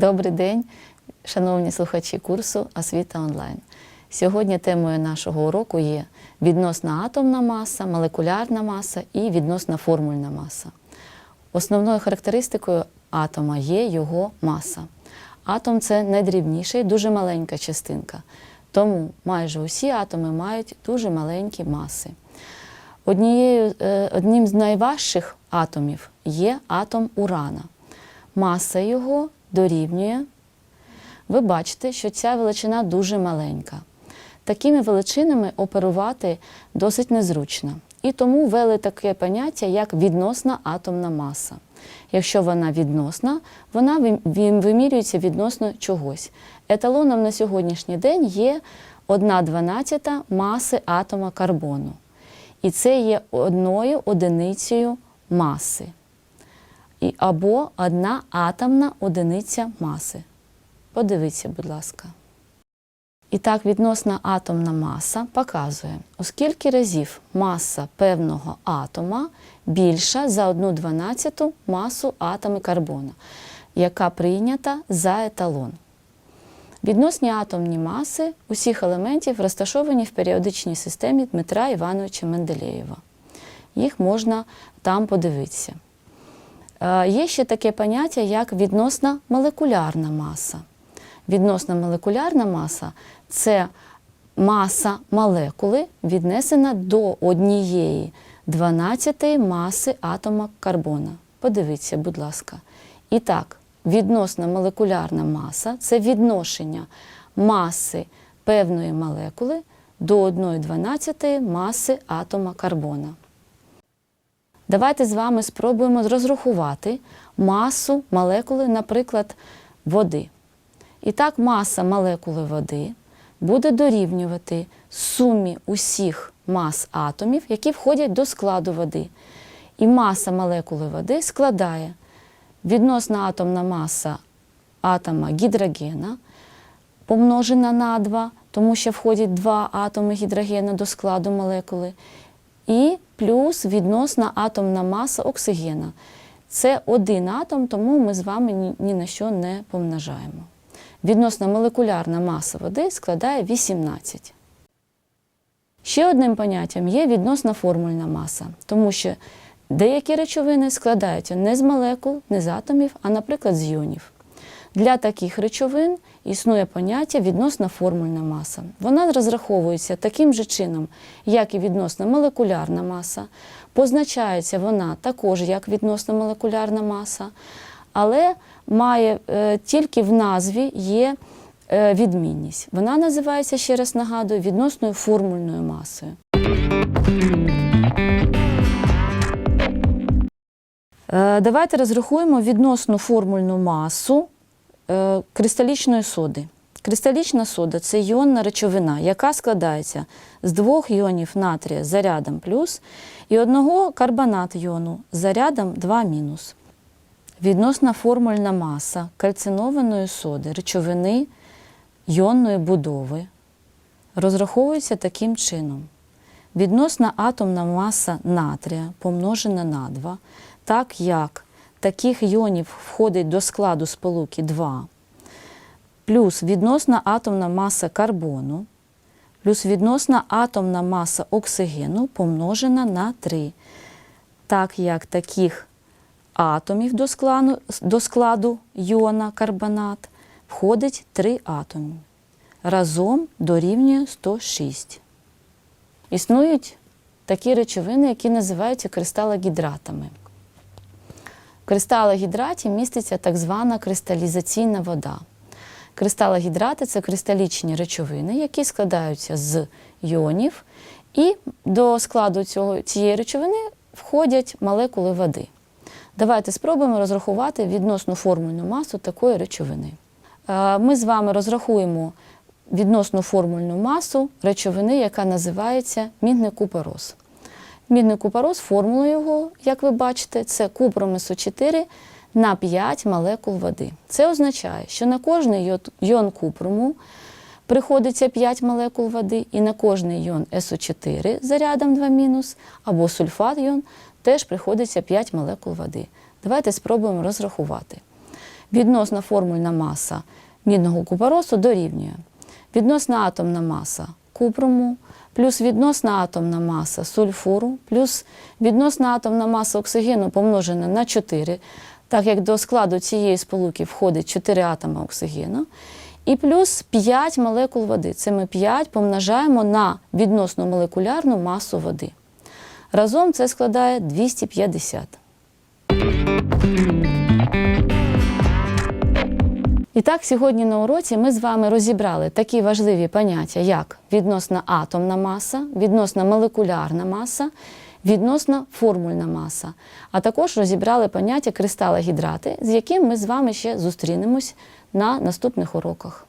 Добрий день, шановні слухачі курсу Освіта онлайн. Сьогодні темою нашого уроку є відносна атомна маса, молекулярна маса і відносна формульна маса. Основною характеристикою атома є його маса. Атом це найдрібніша і дуже маленька частинка, тому майже усі атоми мають дуже маленькі маси. Однією, е, одним з найважчих атомів є атом урана. Маса його дорівнює. Ви бачите, що ця величина дуже маленька. Такими величинами оперувати досить незручно. І тому ввели таке поняття, як відносна атомна маса. Якщо вона відносна, вона вим- вим- вимірюється відносно чогось. Еталоном на сьогоднішній день є 1 дванадцята маси атома карбону. І це є одною одиницею маси. І, або одна атомна одиниця маси. Подивіться, будь ласка. І так, відносна атомна маса показує, у скільки разів маса певного атома більша за 1 дванадцяту масу атоми карбону, яка прийнята за еталон. Відносні атомні маси усіх елементів розташовані в періодичній системі Дмитра Івановича Менделєєва. Їх можна там подивитися. Е, Є ще таке поняття, як відносна молекулярна маса. Відносна молекулярна маса це маса молекули, віднесена до однієї 12 маси атома карбона. Подивіться, будь ласка. І так, відносна молекулярна маса це відношення маси певної молекули до 1,12 маси атома карбона. Давайте з вами спробуємо розрахувати масу молекули, наприклад, води. І так, маса молекули води буде дорівнювати сумі усіх мас атомів, які входять до складу води. І маса молекули води складає відносна атомна маса атома гідрогена помножена на 2, тому що входять два атоми гідрогена до складу молекули, і плюс відносна атомна маса оксигена. Це один атом, тому ми з вами ні, на що не помножаємо. Відносна молекулярна маса води складає 18. Ще одним поняттям є відносна формульна маса, тому що деякі речовини складаються не з молекул, не з атомів, а, наприклад, з іонів. Для таких речовин існує поняття відносна формульна маса. Вона розраховується таким же чином, як і відносна молекулярна маса. Позначається вона також як відносна молекулярна маса, але має е, тільки в назві є е, відмінність. Вона називається, ще раз нагадую, відносною формульною масою. Е, Давайте розрахуємо відносну формульну масу кристалічної соди. Кристалічна сода це іонна речовина, яка складається з двох іонів натрія зарядом плюс і одного карбонат іону зарядом 2 мінус. Відносна формульна маса кальцинованої соди речовини іонної будови розраховується таким чином. Відносна атомна маса натрія помножена на 2, так як таких іонів входить до складу сполуки 2, плюс відносна атомна маса карбону, плюс відносна атомна маса оксигену помножена на 3, так як таких атомів до складу, до складу йона карбонат входить 3 атоми. Разом дорівнює 106. Існують такі речовини, які називаються кристалогідратами. Кристалогідраті міститься так звана кристалізаційна вода. Кристалогідрати це кристалічні речовини, які складаються з іонів, і до складу цього, цієї речовини входять молекули води. Давайте спробуємо розрахувати відносну формульну масу такої речовини. Е, Ми з вами розрахуємо відносну формульну масу речовини, яка називається мідний купорос. Мідний купорос, формула його, як ви бачите, це купром СО4 на 5 молекул води. Це означає, що на кожний йон купруму приходиться 5 молекул води, і на кожний йон СО4 зарядом 2 або сульфат йон теж приходиться 5 молекул води. Давайте спробуємо розрахувати. Відносна формульна маса мідного купоросу дорівнює відносна атомна маса купруму, плюс відносна атомна маса сульфуру, плюс відносна атомна маса оксигену помножена на 4, так як до складу цієї сполуки входить 4 атоми оксигену, і плюс 5 молекул води. Це ми 5 помножаємо на відносну молекулярну масу води. Разом це складає 250. І так, сьогодні на уроці ми з вами розібрали такі важливі поняття, як відносна атомна маса, відносна молекулярна маса, відносна формульна маса, а також розібрали поняття кристалогідрати, з яким ми з вами ще зустрінемось на наступних уроках.